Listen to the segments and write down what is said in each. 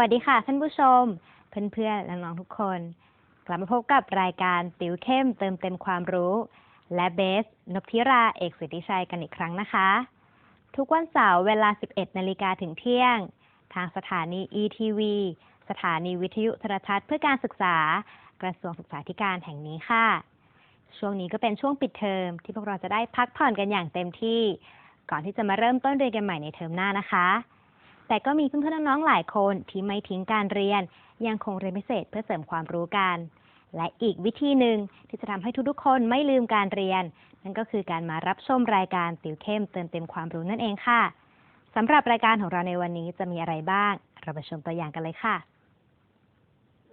วัสดีค่ะท่านผู้ชม เพื่อนๆและน้องๆทุกคน กลับมาพบกับรายการติวเข้มเติมเต็มความรู้ และเบส นพธิราเอกสิทธิชัยกันอีกครั้งนะคะ ทุกวันเสาร์เวลา 11 นาฬิกาถึงเที่ยง ทางสถานี ETV สถานีวิทยุโทรทัศน์เพื่อการศึกษา กระทรวงศึกษาธิการแห่งนี้ค่ะ ช่วงนี้ก็เป็นช่วงปิดเทอมที่พวกเราจะได้พักผ่อนกันอย่างเต็มที่ ก่อนที่จะมาเริ่มต้นเรียนกันใหม่ในเทอมหน้านะคะ แต่ก็มีเพื่อนๆน้องๆหลายคนที่ไม่ทิ้งการเรียน ยังคงเรียนพิเศษเพื่อเสริมความรู้กัน และอีกวิธีหนึ่งที่จะทำให้ทุกๆ คนไม่ลืมการเรียน นั่นก็คือการมารับชมรายการติวเข้มเติมเต็มความรู้นั่นเองค่ะสำหรับรายการของเราในวันนี้จะมีอะไรบ้าง เราไปชมตัวอย่างกันเลยค่ะ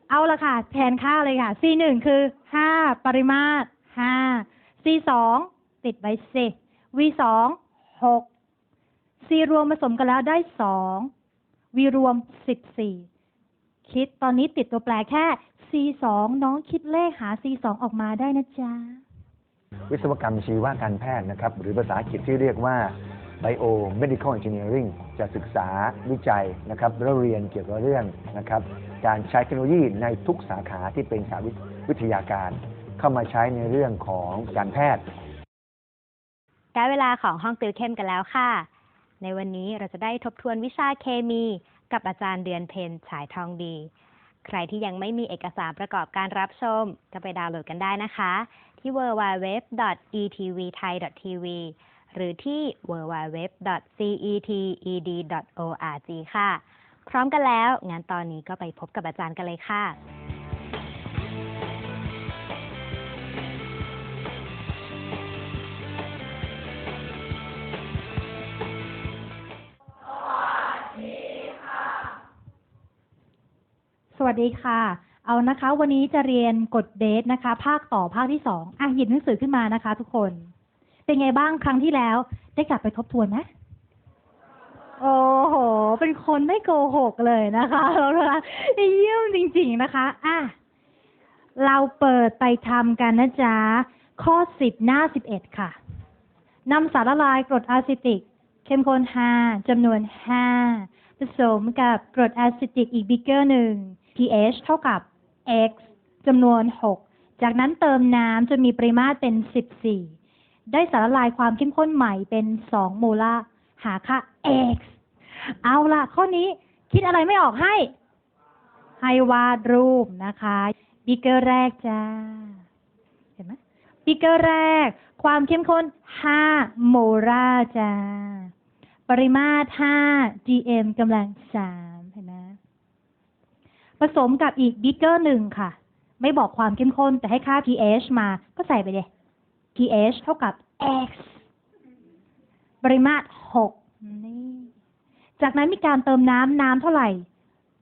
เอาละค่ะ แทนค่าเลยค่ะ C หนึ่งคือห้าปริมาตรห้า C สองติดไว้สิ V สองหก C รวมผสมกันแล้วได้สอง V รวมสิบสี่คิดตอนนี้ติดตัวแปรแค่ C สองน้องคิดเลขหา C สองออกมาได้นะจ๊ะ วิศวกรรมชีวการแพทย์นะครับ หรือภาษาอังกฤษที่เรียกว่า Bio Medical Engineering จะศึกษาวิจัยนะครับและเรียนเกี่ยวกับเรื่องนะครับ การใช้เทคโนโลยีในทุกสาขาที่เป็นสาวิทยาการ เข้ามาใช้ในเรื่องของการแพทย์ ได้เวลาของห้องติวเข้มกันแล้วค่ะ ในวันนี้เราจะได้ทบทวนวิชาเคมี กับอาจารย์เดือนเพนฉายทองดี ใครที่ยังไม่มีเอกสารประกอบการรับชม ก็ไปดาวน์โหลดกันได้นะคะ ที่ www.etvthai.tv หรือที่ www.ceted.org ค่ะ พร้อมกันแล้วงั้นตอนนี้ก็ไปพบกับอาจารย์กันเลยค่ะ วัสดีค่ะ เอานะคะ วันนี้จะเรียนกฎเบสนะคะ ภาคต่อภาคที่สองอะหยิบหนังสือขึ้นมานะคะ ทุกคน เป็นไงบ้างครั้งที่แล้ว ได้กลับไปทบทวนไหมโอ้โห เป็นคนไม่โกหกเลยนะคะแล้วนะเยี่ยมจริง ๆนะคะ อะ เราเปิดไปทำกันนะจ๊ะ ข้อสิบหน้าสิบเอ็ดค่ะนำสารละลายกรดอะซิติก เข้มข้นห้าจำนวนห้าผสมกับกรดอะซิติกอีกบิกเกอร์หนึ่ง pH เท่ากับ x จำนวน 6 จากนั้นเติมน้ำจนมีปริมาตรเป็น 14 ได้สารละลายความเข้มข้นใหม่เป็น 2 โมลาร์หาค่า x เอาละข้อนี้คิดอะไรไม่ออกให้ ให้วาดรูปนะคะบิกเกอร์แรกจ้า เห็นไหมบิกเกอร์แรก ความเข้มข้น 5 โมลาร์จ้า ปริมาตร 5 gm กำลัง 3 ผสมกับอีกบิกเกอร์หนึ่งค่ะ ไม่บอกความเข้มข้นแต่ให้ค่า pH มาก็ใส่ไปเลย pH เท่ากับ x ปริมาตร6นี่จากนั้นมีการเติมน้ำน้ำเท่าไหร่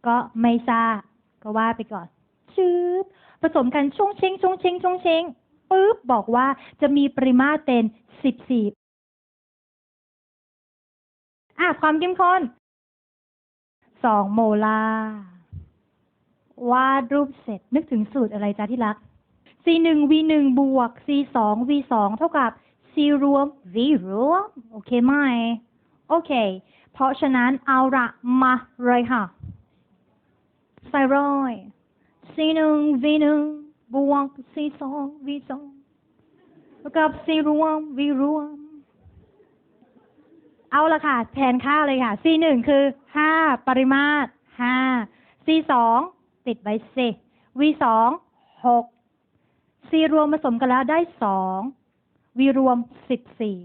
ก็ไม่ทราบก็ว่าไปก่อนชืบผสมกันชงเชงชงเชงชงเชงปุ๊บบอกว่าจะมีปริมาตรเป็น14อะความเข้มข้น2โมลาร์ วาดรูปเสร็จนึกถึงสูตรอะไรจ้าที่รัก c หนึ่ง v หนึ่งบวก c สอง v สองเท่ากับ c รวม v รวม โอเคไหมโอเค เพราะฉะนั้นเอาละมาเลยค่ะไซรอย c หนึ่ง v หนึ่งบวก c สอง v สองเท่ากับ c รวม v รวม เอาละค่ะ แทนค่าเลยค่ะ c หนึ่งคือห้าปริมาตรห้า c สอง ติดไว้สิ v สองหก c รวมผสมกันแล้วได้สอง v รวมสิบสี่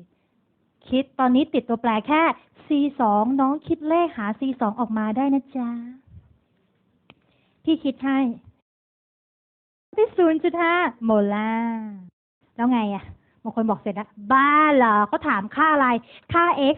คิดตอนนี้ติดตัวแปรแค่ c สองน้องคิดเลขหา c สองออกมาได้นะจ๊ะ พี่คิดให้ที่ศูนย์จุดห้าโมลาร์แล้วไงอะบางคนบอกเสร็จแล้วบ้าเหรอเขาถามค่าอะไร ค่า x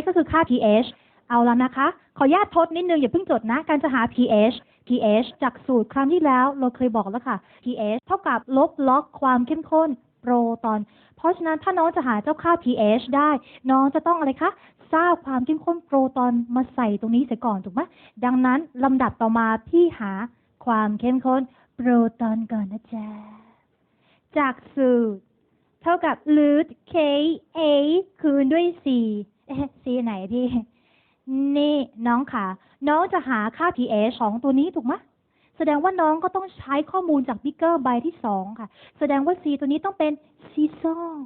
x ก็คือค่า pH เอาแล้วนะคะ ขออนุญาตทดนิดนึง อย่าเพิ่งจดนะ การจะหา pH pH จากสูตรครั้งที่แล้วเราเคยบอกแล้วค่ะ pH เท่ากับลบล็อกความเข้มข้นโปรตอน เพราะฉะนั้นถ้าน้องจะหาเจ้าค่า pH ได้ น้องจะต้องอะไรคะ ทราบความเข้มข้นโปรตอนมาใส่ตรงนี้เสียก่อนถูกไหมดังนั้นลำดับต่อมาพี่หาความเข้มข้นโปรตอนก่อนนะจ๊ะ จากสูตร เท่ากับ root k a คูณด้วย c เอ๊ะ c ไหนพี่ นี่น้องค่ะ น้องจะหาค่า pH ของตัวนี้ถูกไหมแสดงว่าน้องก็ต้องใช้ข้อมูลจากบิ๊กเกอร์ใบที่สองค่ะ แสดงว่า c ตัวนี้ต้องเป็น c ซอง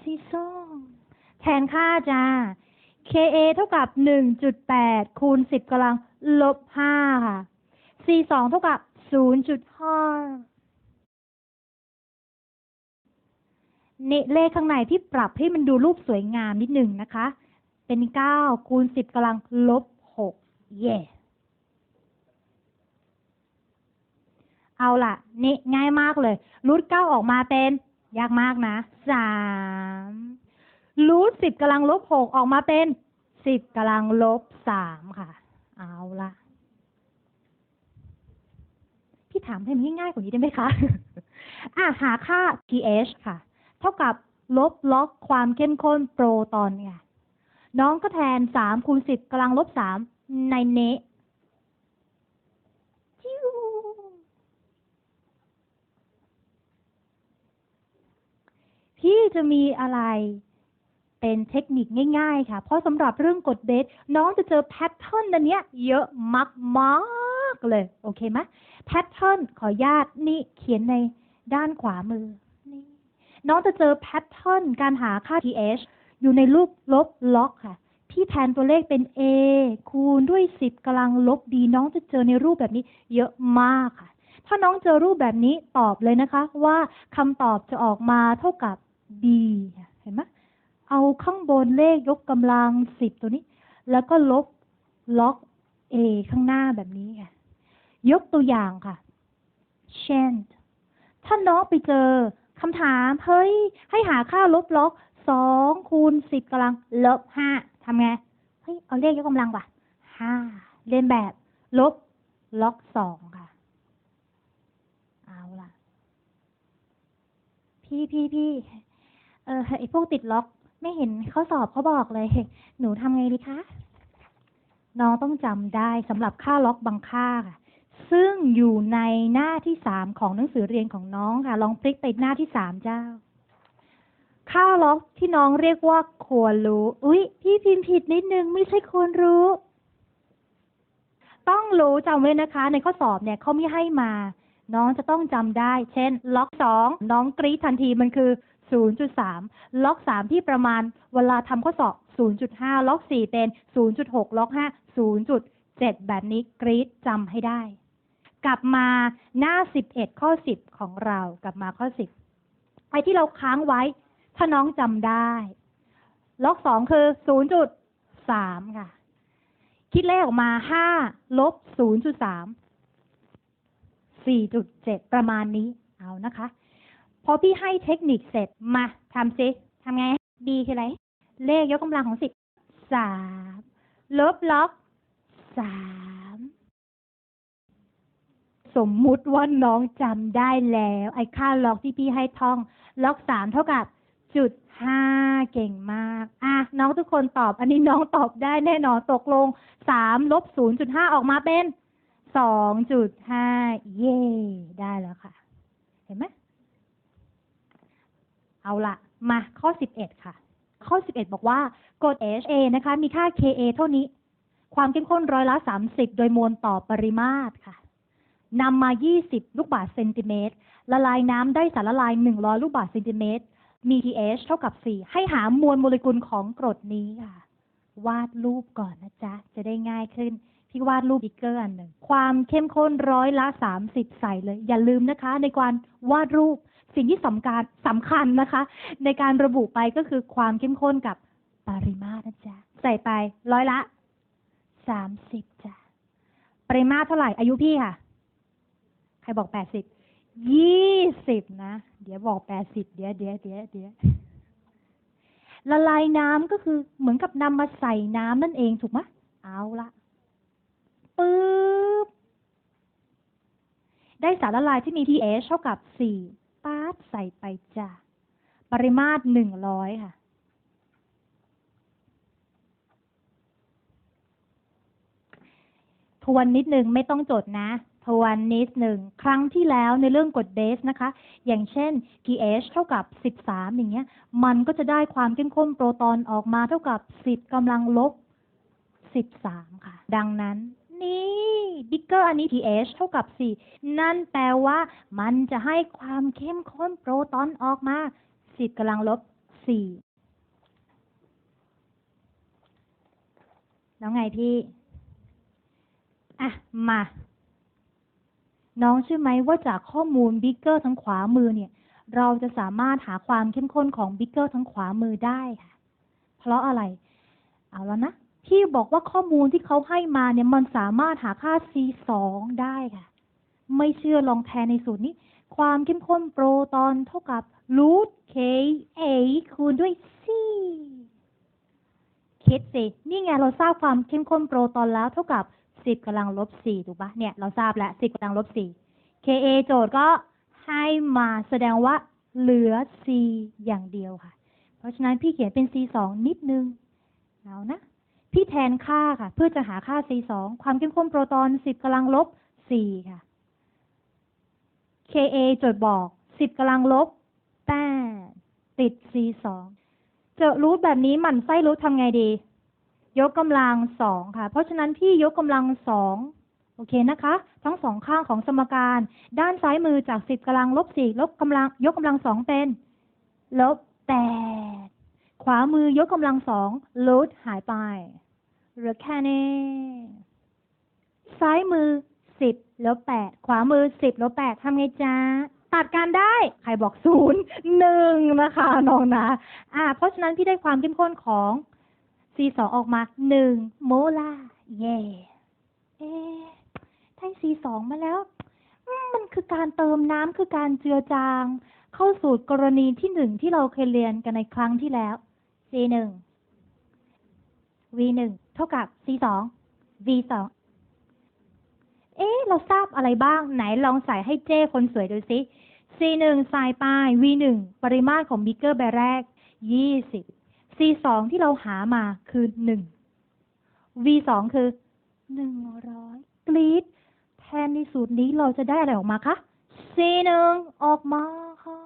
ซีซองแทนค่าจ้า ka เท่ากับ 1.8 คูณ 10กำลังลบ 5 ค่ะ c สองเท่ากับ 0.5 เนเลขข้างในที่ปรับให้มันดูรูปสวยงามนิดหนึ่งนะคะ เป็นเก้าคูณสิบกำลังลบหกเย่เอาล่ะนี่ง่ายมากเลยรูทเก้าออกมาเป็น ยากมากนะสามรูทสิบกำลังลบหกออกมาเป็นสิบกำลังลบสามค่ะ เอาล่ะ พี่ถามให้มันง่ายๆกว่านี้ได้ไหมคะ อะหาค่า pH ค่ะ เท่ากับลบล็อกความเข้มข้นโปรตอนไงน้องก็แทนสามคูณสิบกำลังลบสามในเนะจิ้วพี่จะมีอะไรเป็นเทคนิคง่ายๆ ค่ะ เพราะสำหรับเรื่องกดเบสน้องจะเจอแพทเทิร์นอันเนี้ย เยอะมากๆเลย โอเคไหมแพทเทิร์นขออนุญาตนี่เขียนในด้านขวามือ น้องจะเจอแพทเทิร์นการหาค่า pH อยู่ในรูปลบล็อกค่ะพี่แทนตัวเลขเป็น a คูณด้วย 10กำลังลบ b น้องจะเจอในรูปแบบนี้เยอะมากค่ะ ถ้าน้องเจอรูปแบบนี้ตอบเลยนะคะ ว่าคำตอบจะออกมาเท่ากับ b เห็นไหมเอาข้างบนเลขยกกำลัง 10 ตัวนี้ แล้วก็ลบล็อก a ข้างหน้าแบบนี้ค่ะ ยกตัวอย่างค่ะ เช่น ถ้าน้องไปเจอ คำถามเฮ้ยให้หาค่าลบล็อกสองคูณสิบกำลังลบห้าทำไงเฮ้ยเอาเลขยกกำลังว่ะห้าเรียนแบบลบล็อกสองค่ะ เอาล่ะ พี่พี่พี่เออไอพวกติดล็อก ไม่เห็นข้อสอบเขาบอกเลย หนูทำไงดีคะ น้องต้องจำได้สำหรับค่าล็อกบางค่าค่ะ ซึ่งอยู่ในหน้าที่สามของหนังสือเรียนของน้องค่ะ ลองพลิกไปหน้าที่สามเจ้าค่าล็อกที่น้องเรียกว่าควรรู้ อุ๊ย พี่พิมพ์ผิดนิดนึงไม่ใช่ควรรู้ ต้องรู้จำไว้นะคะ ในข้อสอบเนี่ยเขาไม่ให้มา น้องจะต้องจำได้ เช่น ล็อกสองน้องกรี๊ดทันทีมันคือ0.3 ล็อกสามที่ประมาณเวลาทำข้อสอบ 0.5 ล็อกสี่เป็น 0.6 ล็อกห้า0.7 แบบนี้กรีดจำให้ได้ กลับมาหน้า 11 ข้อ 10 ของเรากลับมาข้อ 10ไอ้ที่เราค้างไว้ ถ้าน้องจำได้ล็อกสองคือ 0.3 ค่ะ คิดเลขออกมา 5 ลบ 0.3 4.7 ประมาณนี้ เอานะคะ พอพี่ให้เทคนิคเสร็จมาทำซิทำไง B คืออะไร เลขยกกำลังของ10 3ลบล็อก3 สมมุติว่าน้องจำได้แล้ว ไอ้ค่าล็อกที่พี่ให้ท่อง ล็อกสามเท่ากับจุดห้าเก่งมาก อะ น้องทุกคนตอบ อันนี้น้องตอบได้แน่นอนตกลงสามลบศูนย์จุดห้าออกมาเป็นสองจุดห้าเย่ได้แล้วค่ะ เห็นไหมเอาละมาข้อสิบเอ็ดค่ะ ข้อสิบเอ็ดบอกว่ากรด HA นะคะ มีค่า Ka เท่านี้ ความเข้มข้นร้อยละสามสิบโดยมวลต่อปริมาตรค่ะ นำมา 20 ลูกบาศก์เซนติเมตร ละลายน้ำได้สารละลาย 100 ลูกบาศก์เซนติเมตร มี pH เท่ากับ 4 ให้หามวลโมเลกุลของกรดนี้ค่ะ วาดรูปก่อนนะจ๊ะ จะได้ง่ายขึ้น พี่วาดรูปบิ๊กเกอร์อันหนึ่ง ความเข้มข้นร้อยละ 30 ใส่เลย อย่าลืมนะคะ ในการวาดรูป สิ่งที่สำคัญสำคัญนะคะ ในการระบุไปก็คือความเข้มข้นกับปริมาตรนะจ๊ะ ใส่ไปร้อยละ 30จ้ะ ปริมาตรเท่าไหร่ อายุพี่ค่ะ รบอกแปดสิบยี่สิบนะ เดี๋ยวบอกแปดสิบเดี๋ยวเดี๋ยวเดี๋ยวเดี๋ยวละลายน้ำก็คือเหมือนกับนำมาใส่น้ำนั่นเองถูกไหมเอาละปึ๊บได้สารละลายที่มี pH เท่ากับ4ป๊าดใส่ไปจ้ะปริมาตร100ค่ะ ทวนนิดนึงไม่ต้องจดนะ วนนิดหนึ่งครั้งที่แล้วในเรื่องกดเบสนะคะ อย่างเช่น pH เท่ากับ 13 อย่างเงี้ย มันก็จะได้ความเข้มข้นโปรตอนออกมาเท่ากับ 10กำลังลบ 13 ค่ะ ดังนั้นนี่บิ๊กเกอร์อันนี้ pH เท่ากับ 4 นั่นแปลว่ามันจะให้ความเข้มข้นโปรตอนออกมา 10กำลังลบ 4 แล้วไงพี่ อะ มา น้องเชื่อไหมว่าจากข้อมูลบิ๊กเกอร์ทั้งขวามือเนี่ย เราจะสามารถหาความเข้มข้นของบิ๊กเกอร์ทั้งขวามือได้ค่ะ เพราะอะไร เอาแล้วนะที่บอกว่าข้อมูลที่เขาให้มาเนี่ยมันสามารถหาค่า C2 ได้ค่ะ ไม่เชื่อลองแทนในสูตรนี้ ความเข้มข้นโปรตอนเท่ากับ root Ka คูณด้วย C คิดสิ นี่ไงเราทราบความเข้มข้นโปรตอนแล้วเท่ากับ 10กำลังลบ4ถูกปะเนี่ยเราทราบแล้ว10กำลังลบ4 Ka โจทย์ก็ให้มาแสดงว่าเหลือ C อย่างเดียวค่ะ เพราะฉะนั้นพี่เขียนเป็น C2 นิดนึงเอานะ พี่แทนค่าค่ะ เพื่อจะหาค่า C2 ความเข้มข้นโปรตอน10กำลังลบ4ค่ะ Ka โจทย์บอก10กำลังลบ8ติด C2 เจอรูทแบบนี้หมั่นไส้รูททำไงดี ยกกำลังสองค่ะ เพราะฉะนั้นพี่ยกกำลังสองโอเคนะคะ ทั้งสองข้างของสมการ ด้านซ้ายมือจากสิบกำลังลบสี่ลบกำลัง ยกกำลังสองเป็นลบแปดขวามือยกกำลังสองลดหายไปเหลือแค่นี้ซ้ายมือสิบลบแปดขวามือสิบลบแปดทำไงจ๊ะตัดกันได้ ใครบอกศูนย์หนึ่งนะคะน้องนะ อ่า เพราะฉะนั้นพี่ได้ความเข้มข้นของ C2 ออกมาหนึ่งโมลาร์เย่เอ๊ได้ C2 มาแล้ว มันคือการเติมน้ำคือการเจือจาง เข้าสู่กรณีที่หนึ่งที่เราเคยเรียนกันในครั้งที่แล้ว C1 V1 เท่ากับ C2 V2 เอ๊ะ เราทราบอะไรบ้าง ไหนลองใส่ให้เจ้คนสวยดูสิ C1 ใส่ไป V1 ปริมาตรของบิ๊กเกอร์แบบแรก 20 C2 ที่เราหามาคือ1 V2 คือ100กรีดแทนในสูตรนี้เราจะได้อะไรออกมาคะ C1 ออกมาค่ะ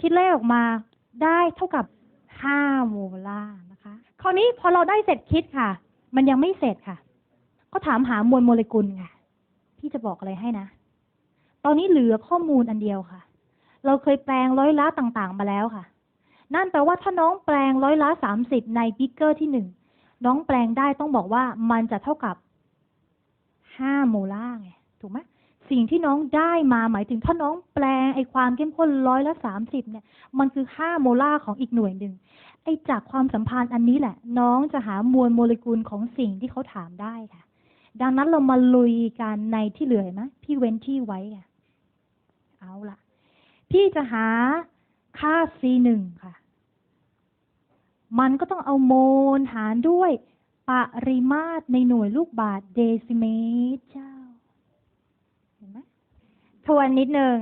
คิดเลขออกมาได้เท่ากับ5โมลาร์นะคะ คราวนี้พอเราได้เสร็จคิดค่ะ มันยังไม่เสร็จค่ะ ก็ถามหามวลโมเลกุลค่ะ พี่จะบอกอะไรให้นะ ตอนนี้เหลือข้อมูลอันเดียวค่ะ เราเคยแปลงร้อยล้าต่างๆมาแล้วค่ะ นั่นแปลว่าถ้าน้องแปลงร้อยล้าสามสิบในบิ๊กเกอร์ที่หนึ่งน้องแปลงได้ต้องบอกว่ามันจะเท่ากับห้าโมลาร์ไงถูกไหมสิ่งที่น้องได้มาหมายถึงถ้าน้องแปลงไอความเข้มข้นร้อยละสามสิบเนี่ย มันคือห้าโมลาร์ของอีกหน่วยหนึ่งไอจากความสัมพันธ์อันนี้แหละ น้องจะหามวลโมเลกุลของสิ่งที่เขาถามได้ค่ะ ดังนั้นเรามาลุยกันในที่เหลือเห็นไหมพี่เว้นที่ไว้ค่ะเอาล่ะ พี่จะหาค่า C1 ค่ะ มันก็ต้องเอาโมลหารด้วย ปริมาตรในหน่วยลูกบาศก์เดซิเมตรเจ้า เห็นไหมทวนนิดหนึ่ง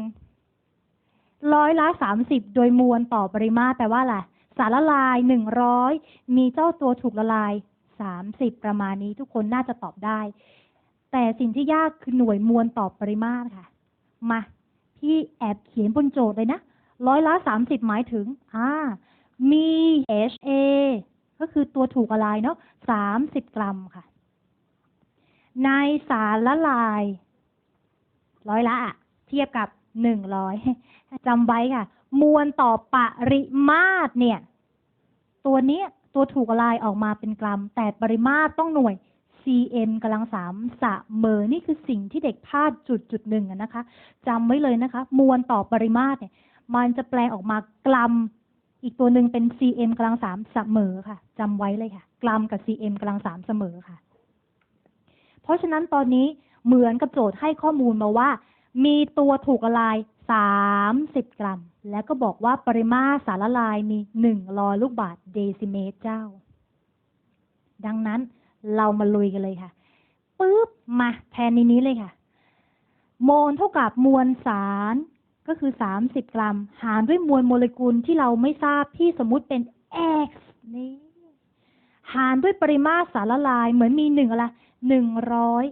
ร้อยละสามสิบโดยมวลต่อปริมาตรแปลว่าอะไรสารละลายหนึ่งร้อยมีเจ้าตัวถูกละลายสามสิบประมาณนี้ทุกคนน่าจะตอบได้ แต่สิ่งที่ยากคือหน่วยมวลต่อปริมาตรค่ะ มาพี่แอบเขียนบนโจทย์เลยนะร้อยละสามสิบหมายถึง อ่า มี HA คือตัวถูกละลายเนาะสามสิบกรัมค่ะ ในสารละลาย ร้อยละอะเทียบกับหนึ่งร้อยจำไว้ค่ะ มวลต่อปริมาตรเนี่ย ตัวนี้ตัวถูกละลายออกมาเป็นกรัม แต่ปริมาตรต้องหน่วย cm กำลังสามสะเมอนี่คือสิ่งที่เด็กพลาดจุดจุดหนึ่งนะคะจำไว้เลยนะคะ มวลต่อปริมาตรเนี่ย มันจะแปลออกมากรัม อีกตัวหนึ่งเป็น cm กำลังสามเสมอค่ะจำไว้เลยค่ะ กรัมกับ cm กำลังสามเสมอค่ะ เพราะฉะนั้นตอนนี้เหมือนกับโจทย์ให้ข้อมูลมาว่า มีตัวถูกละลาย30กรัม แล้วก็บอกว่าปริมาตรสารละลายมีหนึ่งร้อลูกบาศก์เดซิเมตรเจ้า ดังนั้นเรามาลุยกันเลยค่ะปุ๊บมาแทนในนี้เลยค่ะ โมลเท่ากับมวลสาร ก็คือ 30 กรัม หารด้วยมวลโมเลกุลที่เราไม่ทราบที่สมมุติเป็น x นี่หารด้วยปริมาตรสารละลายเหมือนมีหนึ่งอะไรหนึ่งร้อย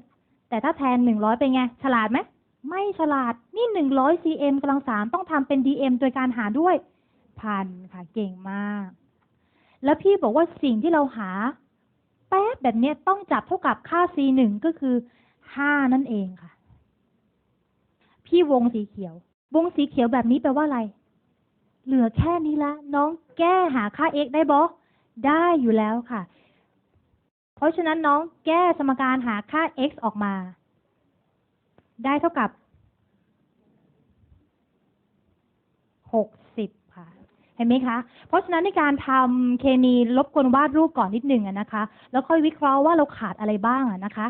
แต่ถ้าแทนหนึ่งร้อยเป็นไง ฉลาดไหมไม่ฉลาดนี่หนึ่งร้อย cm กำลังสามต้องทำเป็น dm โดยการหารด้วยพันค่ะเก่งมาก แล้วพี่บอกว่าสิ่งที่เราหา แป๊บแบบนี้ต้องจับเท่ากับค่า c หนึ่งก็คือห้านั่นเองค่ะ พี่วงสีเขียว วงสีเขียวแบบนี้แปลว่าอะไร เหลือแค่นี้ละ น้องแก้หาค่า x ได้บอได้อยู่แล้วค่ะ เพราะฉะนั้นน้องแก้สมการหาค่า x ออกมา ได้เท่ากับหกสิบค่ะเห็นไหมคะ เพราะฉะนั้นในการทำเคมีลบกวนวาดรูปก่อนนิดหนึ่งนะคะ แล้วค่อยวิเคราะห์ว่าเราขาดอะไรบ้างนะคะ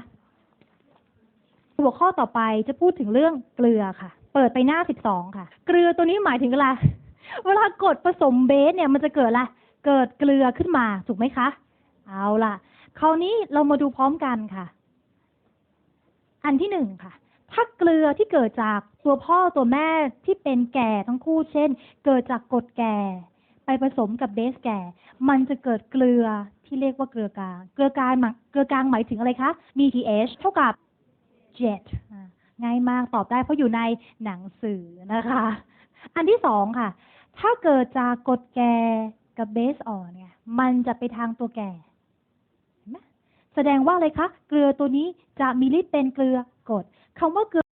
หัวข้อต่อไปจะพูดถึงเรื่องเกลือค่ะ เปิดไปหน้าสิบสองค่ะ เกลือตัวนี้หมายถึงอะไรเวลากดผสมเบสเนี่ยมันจะเกิดอะไรเกิดเกลือขึ้นมาถูกไหมคะ เอาล่ะ คราวนี้เรามาดูพร้อมกันค่ะ อันที่หนึ่งค่ะ ถ้าเกลือที่เกิดจากตัวพ่อตัวแม่ที่เป็นแก่ทั้งคู่ เช่น เกิดจากกรดแก่ ไปผสมกับเบสแก่ มันจะเกิดเกลือที่เรียกว่าเกลือกลาง เกลือกลางหมายเกลือกลางหมายถึงอะไรคะ มี pH เท่ากับ7 ง่ายมากตอบได้เพราะอยู่ในหนังสือนะคะ อันที่สองค่ะ ถ้าเกิดจากกดแกกับเบสอ่อนเนี่ย มันจะไปทางตัวแก่เห็นไหมแสดงว่าอะไรคะ เกลือตัวนี้จะมีฤทธิ์เป็นเกลือกดคำว่าเกลือ